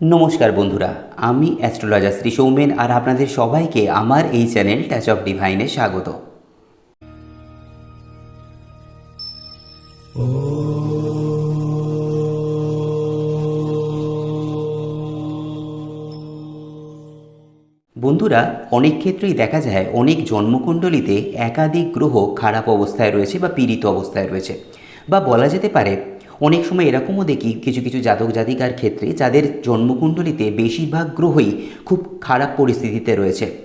নমস্কার বন্ধুরা, আমি অ্যাস্ট্রোলজার শ্রী সৌমেন আর আপনাদের সবাইকে আমার এই চ্যানেল টাচ অফ ডিভাইনে স্বাগত। বন্ধুরা, অনেক ক্ষেত্রেই দেখা যায় অনেক জন্মকুণ্ডলিতে একাধিক গ্রহ খারাপ অবস্থায় রয়েছে বা পীড়িত অবস্থায় রয়েছে। বা বলা যেতে পারে অনেক সময় এরকমও দেখি কিছু কিছু জাতক জাতিকার ক্ষেত্রে যাদের জন্মকুণ্ডলিতে বেশিরভাগ গ্রহই খুব খারাপ পরিস্থিতিতে রয়েছে।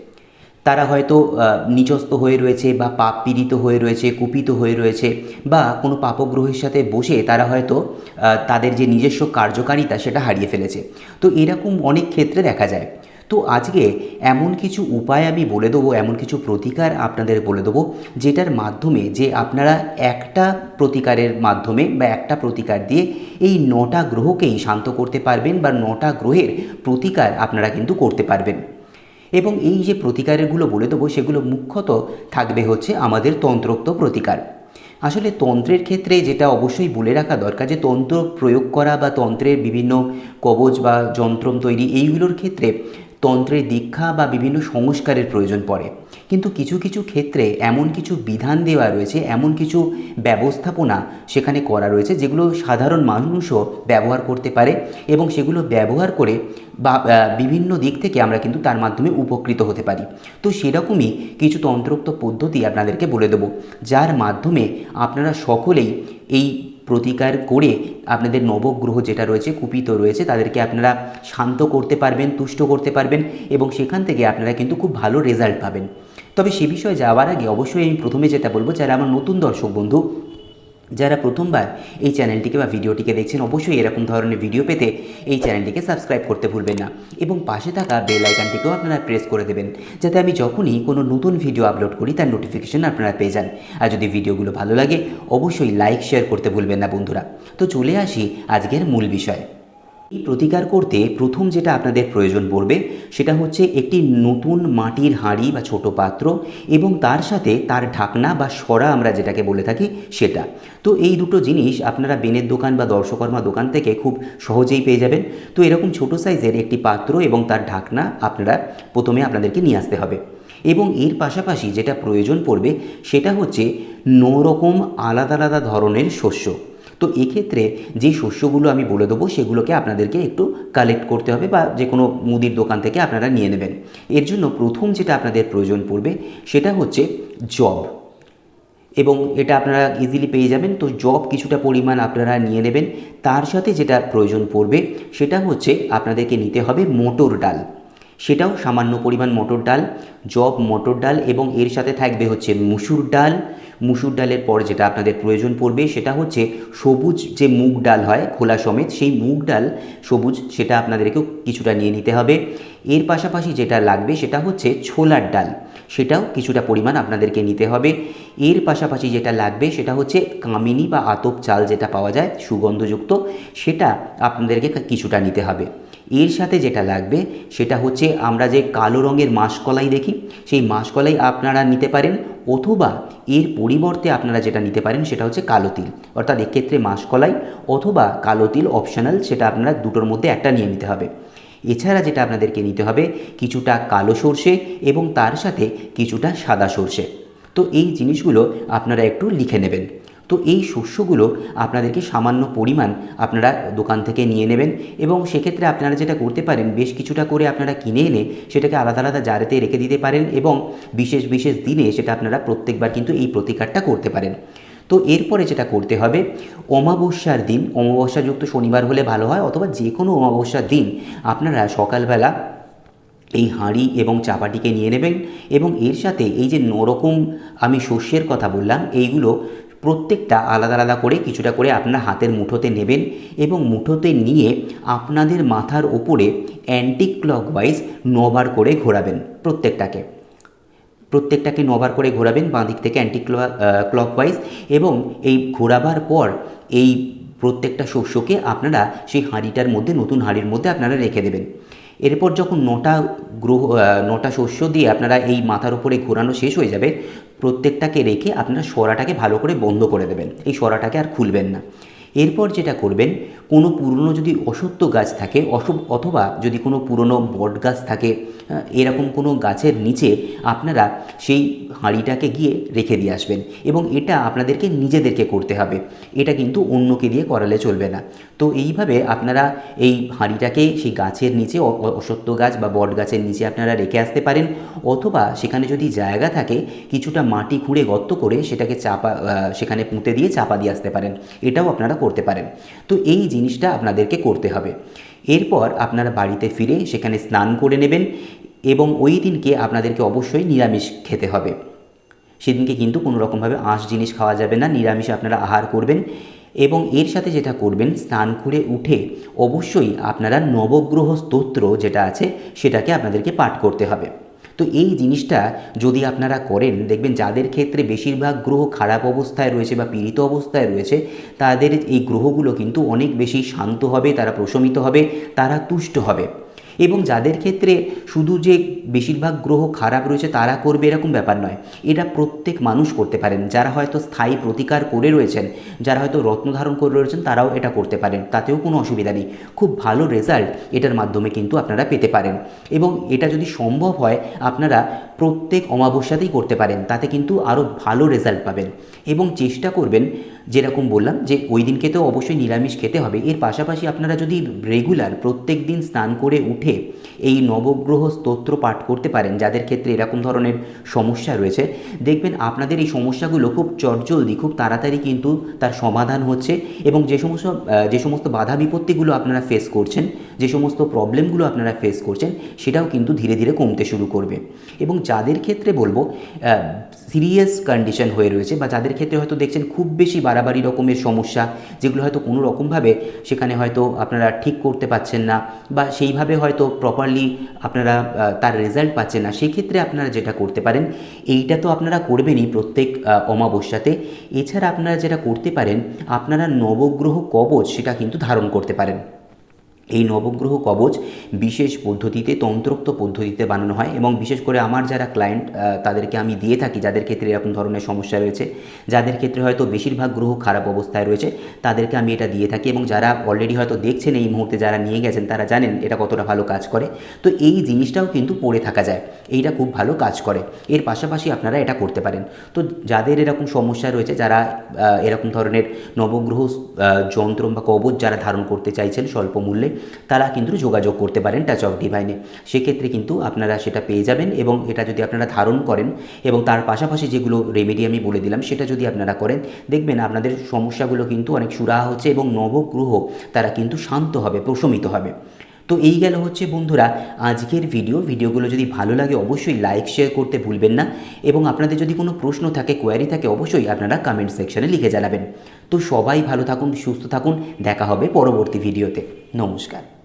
তারা হয়তো আহ, নিচস্থ হয়ে রয়েছে বা পাপ পীড়িত হয়ে রয়েছে কুপিত হয়ে রয়েছে বা কোনো পাপগ্রহের সাথে বসে তারা হয়তো তাদের যে নিজস্ব কার্যকারিতা সেটা হারিয়ে ফেলেছে। তো এরকম অনেক ক্ষেত্রে দেখা যায়। তো আজকে এমন কিছু উপায় আমি বলে দেবো, এমন কিছু প্রতিকার আপনাদের বলে দেবো, যেটার মাধ্যমে যে আপনারা একটা প্রতিকারের মাধ্যমে বা একটা প্রতিকার দিয়ে এই নটা গ্রহকেই শান্ত করতে পারবেন বা নটা গ্রহের প্রতিকার আপনারা কিন্তু করতে পারবেন। এবং এই যে প্রতিকারগুলো বলে দেবো, সেগুলো মুখ্যত থাকবে হচ্ছে আমাদের তন্ত্রোক্ত প্রতিকার। আসলে তন্ত্রের ক্ষেত্রে যেটা অবশ্যই বলে রাখা দরকার যে তন্ত্র প্রয়োগ করা বা তন্ত্রের বিভিন্ন কবচ বা যন্ত্রম তৈরি, এইগুলোর ক্ষেত্রে তন্ত্রের দীক্ষা বা বিভিন্ন সংস্কারের প্রয়োজন পড়ে। কিন্তু কিছু কিছু ক্ষেত্রে এমন কিছু বিধান দেওয়া রয়েছে, এমন কিছু ব্যবস্থাপনা সেখানে করা রয়েছে যেগুলো সাধারণ মানুষও ব্যবহার করতে পারে এবং সেগুলো ব্যবহার করে বা বিভিন্ন দিক থেকে আমরা কিন্তু তার মাধ্যমে উপকৃত হতে পারি। তো সেরকমই কিছু তন্ত্রোক্ত পদ্ধতি আপনাদেরকে বলে দেবো, যার মাধ্যমে আপনারা সকলেই এই প্রতিকার করে আপনাদের নবগ্রহ যেটা রয়েছে কুপিত রয়েছে, তাদেরকে আপনারা শান্ত করতে পারবেন, তুষ্ট করতে পারবেন এবং সেখান থেকে আপনারা কিন্তু খুব ভালো রেজাল্ট পাবেন। তবে সে বিষয়ে যাওয়ার আগে অবশ্যই আমি প্রথমে যেটা বলব, যারা আমার নতুন দর্শক বন্ধু যারা প্রথমবার এই চ্যানেলটিকে বা ভিডিওটিকে দেখছেন, অবশ্যই এরকম ধরনের ভিডিও পেতে এই চ্যানেলটিকে সাবস্ক্রাইব করতে ভুলবেন না এবং পাশে থাকা বেল আইকনটিকেও আপনারা প্রেস করে দেবেন, যাতে আমি যখনই কোনো নতুন ভিডিও আপলোড করি, তার নোটিফিকেশন আপনারা পেয়ে যান। আর যদি ভিডিওগুলো ভালো লাগে, অবশ্যই লাইক, শেয়ার করতে ভুলবেন না বন্ধুরা। তো চলে আসি আজকের মূল বিষয়। এই প্রতিকার করতে প্রথম যেটা আপনাদের প্রয়োজন পড়বে, সেটা হচ্ছে একটি নতুন মাটির হাঁড়ি বা ছোট পাত্র এবং তার সাথে তার ঢাকনা বা সরা আমরা যেটাকে বলে থাকি সেটা। তো এই দুটো জিনিস আপনারা বেনের দোকান বা দর্শকর্মা দোকান থেকে খুব সহজেই পেয়ে যাবেন। তো এরকম ছোট সাইজের একটি পাত্র এবং তার ঢাকনা আপনারা প্রথমে আপনাদেরকে নিয়ে আসতে হবে। এবং এর পাশাপাশি যেটা প্রয়োজন পড়বে, সেটা হচ্ছে নরকম আলাদা আলাদা ধরনের শস্য। তো এক্ষেত্রে যে শস্যগুলো আমি বলে দেবো, সেগুলোকে আপনাদেরকে একটু কালেক্ট করতে হবে বা যে কোনো মুদির দোকান থেকে আপনারা নিয়ে নেবেন। এর জন্য প্রথম যেটা আপনাদের প্রয়োজন পড়বে, সেটা হচ্ছে জব এবং এটা আপনারা ইজিলি পেয়ে যাবেন। তো জব কিছুটা পরিমাণ আপনারা নিয়ে নেবেন। তার সাথে যেটা প্রয়োজন পড়বে, সেটা হচ্ছে আপনাদেরকে নিতে হবে মোটর ডাল। সেটাও সামান্য পরিমাণ মটর ডাল জব মটর ডাল, এবং এর সাথে থাকবে হচ্ছে মুসুর ডাল মুসুর ডালের পর যেটা আপনাদের প্রয়োজন পড়বে সেটা হচ্ছে সবুজ যে মুগ ডাল হয় খোলা সমেত, সেই মুগ ডাল সবুজ সেটা আপনাদেরকেও কিছুটা নিয়ে নিতে হবে। এর পাশাপাশি যেটা লাগবে সেটা হচ্ছে ছোলার ডাল, সেটাও কিছুটা পরিমাণ আপনাদেরকে নিতে হবে। এর পাশাপাশি যেটা লাগবে সেটা হচ্ছে কামিনী বা আতপ চাল যেটা পাওয়া যায়, সুগন্ধযুক্ত, সেটা আপনাদেরকে কিছুটা নিতে হবে। এর সাথে যেটা লাগবে সেটা হচ্ছে আমরা যে কালো রঙের মাসকলাই দেখি, সেই মাসকলাই আপনারা নিতে পারেন অথবা এর পরিবর্তে আপনারা যেটা নিতে পারেন সেটা হচ্ছে কালো তিল। অর্থাৎ এক্ষেত্রে মাসকলাই অথবা কালো তিল অপশনাল সেটা আপনারা দুটোর মধ্যে একটা নিয়ে নিতে হবে। এছাড়া যেটা আপনাদেরকে নিতে হবে কিছুটা কালো সর্ষে এবং তার সাথে কিছুটা সাদা সর্ষে। তো এই জিনিসগুলো আপনারা একটু লিখে নেবেন। তো এই শস্যগুলো আপনাদেরকে সামান্য পরিমাণ আপনারা দোকান থেকে নিয়ে নেবেন এবং সেক্ষেত্রে আপনারা যেটা করতে পারেন, বেশ কিছুটা করে আপনারা কিনে এনে সেটাকে আলাদা আলাদা জারেতে রেখে দিতে পারেন এবং বিশেষ বিশেষ দিনে সেটা আপনারা প্রত্যেকবার কিন্তু এই প্রতিকারটা করতে পারেন। তো এরপরে যেটা করতে হবে, অমাবস্যার দিন, অমাবস্যাযুক্ত শনিবার হলে ভালো হয় অথবা যে কোনো অমাবস্যার দিন আপনারা সকালবেলা এই হাঁড়ি এবং চাপাটিকে নিয়ে নেবেন এবং এর সাথে এই যে নরকম আমি শস্যের কথা বললাম, এইগুলো প্রত্যেকটা আলাদা আলাদা করে কিছুটা করে আপনার হাতের মুঠোতে নেবেন এবং মুঠোতে নিয়ে আপনাদের মাথার ওপরে অ্যান্টি ক্লকওয়াইজ নবার করে ঘোরাবেন প্রত্যেকটাকে। প্রত্যেকটাকে নবার করে ঘোরাবেন বাঁ দিক থেকে অ্যান্টি ক্লকওয়াইজ এবং এই ঘোরাবার পর এই প্রত্যেকটা শস্যকে আপনারা সেই হাঁড়িটার মধ্যে, নতুন হাঁড়ির মধ্যে আপনারা রেখে দেবেন। এরপর যখন নটা গ্রহ নটা শস্য দিয়ে আপনারা এই মাথার উপরে ঘোরানো শেষ হয়ে যাবে প্রত্যেকটাকে রেখে আপনারা সরাটাকে ভালো করে বন্ধ করে দেবেন। এই সরাটাকে আর খুলবেন না। এরপর যেটা করবেন, কোনো পুরনো যদি অসত্য গাছ থাকে, অশুভ অথবা যদি কোনো পুরনো বট গাছ থাকে এরকম কোনো গাছের নিচে আপনারা সেই হাঁড়িটাকে গিয়ে রেখে দিয়ে আসবেন এবং এটা আপনাদেরকে নিজেদেরকে করতে হবে। এটা কিন্তু অন্যকে দিয়ে করালে চলবে না। তো এইভাবে আপনারা এই হাঁড়িটাকে সেই গাছের নিচে অসত্য গাছ বা বট গাছের নিচে আপনারা রেখে আসতে পারেন অথবা সেখানে যদি জায়গা থাকে, কিছুটা মাটি খুঁড়ে গর্ত করে সেটাকে চাপা সেখানে পুঁতে দিয়ে চাপা দিয়ে আসতে পারেন। এটাও আপনারা করতে পারেন। তো এই জিনিসটা আপনাদেরকে করতে হবে। এরপর আপনারা বাড়িতে ফিরে সেখানে স্নান করে নেবেন এবং ওই দিনকে আপনাদেরকে অবশ্যই নিরামিষ খেতে হবে। সেদিনকে কিন্তু কোনো রকমভাবে আঁশ জিনিস খাওয়া যাবে না, নিরামিষে আপনারা আহার করবেন এবং এর সাথে যেটা করবেন, স্নান করে উঠে অবশ্যই আপনারা নবগ্রহ স্তোত্র যেটা আছে সেটাকে আপনাদেরকে পাঠ করতে হবে। তো এই জিনিসটা যদি আপনারা করেন, দেখবেন যাদের ক্ষেত্রে বেশিরভাগ গ্রহ খারাপ অবস্থায় রয়েছে বা পীড়িত অবস্থায় রয়েছে, তাদের এই গ্রহগুলো কিন্তু অনেক বেশি শান্ত হবে, তারা প্রশমিত হবে, তারা তুষ্ট হবে। এবং যাদের ক্ষেত্রে শুধু যে বেশিরভাগ গ্রহ খারাপ রয়েছে তারা করবে এরকম ব্যাপার নয়। এটা প্রত্যেক মানুষ করতে পারেন। যারা হয়তো স্থায়ী প্রতিকার করে রয়েছেন, যারা হয়তো রত্ন ধারণ করে রয়েছেন, তারাও এটা করতে পারেন। তাতেও কোনো অসুবিধা নেই। খুব ভালো রেজাল্ট এটার মাধ্যমে কিন্তু আপনারা পেতে পারেন। এবং এটা যদি সম্ভব হয়, আপনারা প্রত্যেক অমাবস্যাতেই করতে পারেন। তাতে কিন্তু আরও ভালো রেজাল্ট পাবেন। এবং চেষ্টা করবেন যেরকম বললাম যে ওই দিনকে তো অবশ্যই নিরামিষ খেতে হবে। এর পাশাপাশি আপনারা যদি রেগুলার প্রত্যেক দিন স্নান করে উঠে এই নবগ্রহ স্তোত্র পাঠ করতে পারেন, যাদের ক্ষেত্রে এরকম ধরনের সমস্যা রয়েছে, দেখবেন আপনাদের এই সমস্যাগুলো খুব চটজলদি, খুব তাড়াতাড়ি কিন্তু তার সমাধান হচ্ছে এবং যে সমস্ত যে সমস্ত বাধা বিপত্তিগুলো আপনারা ফেস করছেন, যে সমস্ত প্রবলেমগুলো আপনারা ফেস করছেন, সেটাও কিন্তু ধীরে ধীরে কমতে শুরু করবে। এবং যাদের ক্ষেত্রে বলব সিরিয়াস কন্ডিশন হয়ে রয়েছে বা যাদের ক্ষেত্রে হয়তো দেখছেন খুব বেশি বাড়াবাড়ি রকমের সমস্যা, যেগুলো হয়তো কোনো রকমভাবে সেখানে হয়তো আপনারা ঠিক করতে পারছেন না বা সেইভাবে হয়তো প্রপারলি আপনারা তার রেজাল্ট পাচ্ছেন না, সেক্ষেত্রে আপনারা যেটা করতে পারেন, এইটা তো আপনারা করবেনই প্রত্যেক অমাবস্যাতে। এছাড়া আপনারা যেটা করতে পারেন, আপনারা নবগ্রহ কবচ সেটা কিন্তু ধারণ করতে পারেন। এই নবগ্রহ কবচ বিশেষ পদ্ধতিতে, তন্ত্রোক্ত পদ্ধতিতে বানানো হয় এবং বিশেষ করে আমার যারা ক্লায়েন্ট তাদেরকে আমি দিয়ে থাকি, যাদের ক্ষেত্রে এরকম ধরনের সমস্যা রয়েছে, যাদের ক্ষেত্রে হয়তো বেশিরভাগ গ্রহ খারাপ অবস্থায় রয়েছে, তাদেরকে আমি এটা দিয়ে থাকি এবং যারা অলরেডি হয়তো দেখছেন এই মুহূর্তে, যারা নিয়ে গেছেন, তারা জানেন এটা কতটা ভালো কাজ করে। তো এই জিনিসটাও কিন্তু পড়ে থাকা যায়, এইটা খুব ভালো কাজ করে। এর পাশাপাশি আপনারা এটা করতে পারেন। তো যাদের এরকম সমস্যা রয়েছে, যারা এরকম ধরনের নবগ্রহ যন্ত্র বা কবচ যারা ধারণ করতে চাইছেন স্বল্প মূল্যে তারা কিন্তু যোগাযোগ করতে পারেন টাচ অফ ডিভাইনে সেক্ষেত্রে কিন্তু আপনারা সেটা পেয়ে যাবেন এবং এটা যদি আপনারা ধারণ করেন এবং তার পাশাপাশি যেগুলো রেমেডি আমি বলে দিলাম, সেটা যদি আপনারা করেন, দেখবেন আপনাদের সমস্যাগুলো কিন্তু অনেক সুরাহা হচ্ছে এবং নবগ্রহ তারা কিন্তু শান্ত হবে, প্রশমিত হবে। তো এই গেল হচ্ছে বন্ধুরা আজকের ভিডিও ভিডিওগুলো যদি ভালো লাগে অবশ্যই লাইক শেয়ার করতে ভুলবেন না এবং আপনাদের যদি কোনো প্রশ্ন থাকে কোয়ারি থাকে, অবশ্যই আপনারা কমেন্ট সেকশানে লিখে জানাবেন। তো সবাই ভালো থাকুন, সুস্থ থাকুন। দেখা হবে পরবর্তী ভিডিওতে নমস্কার।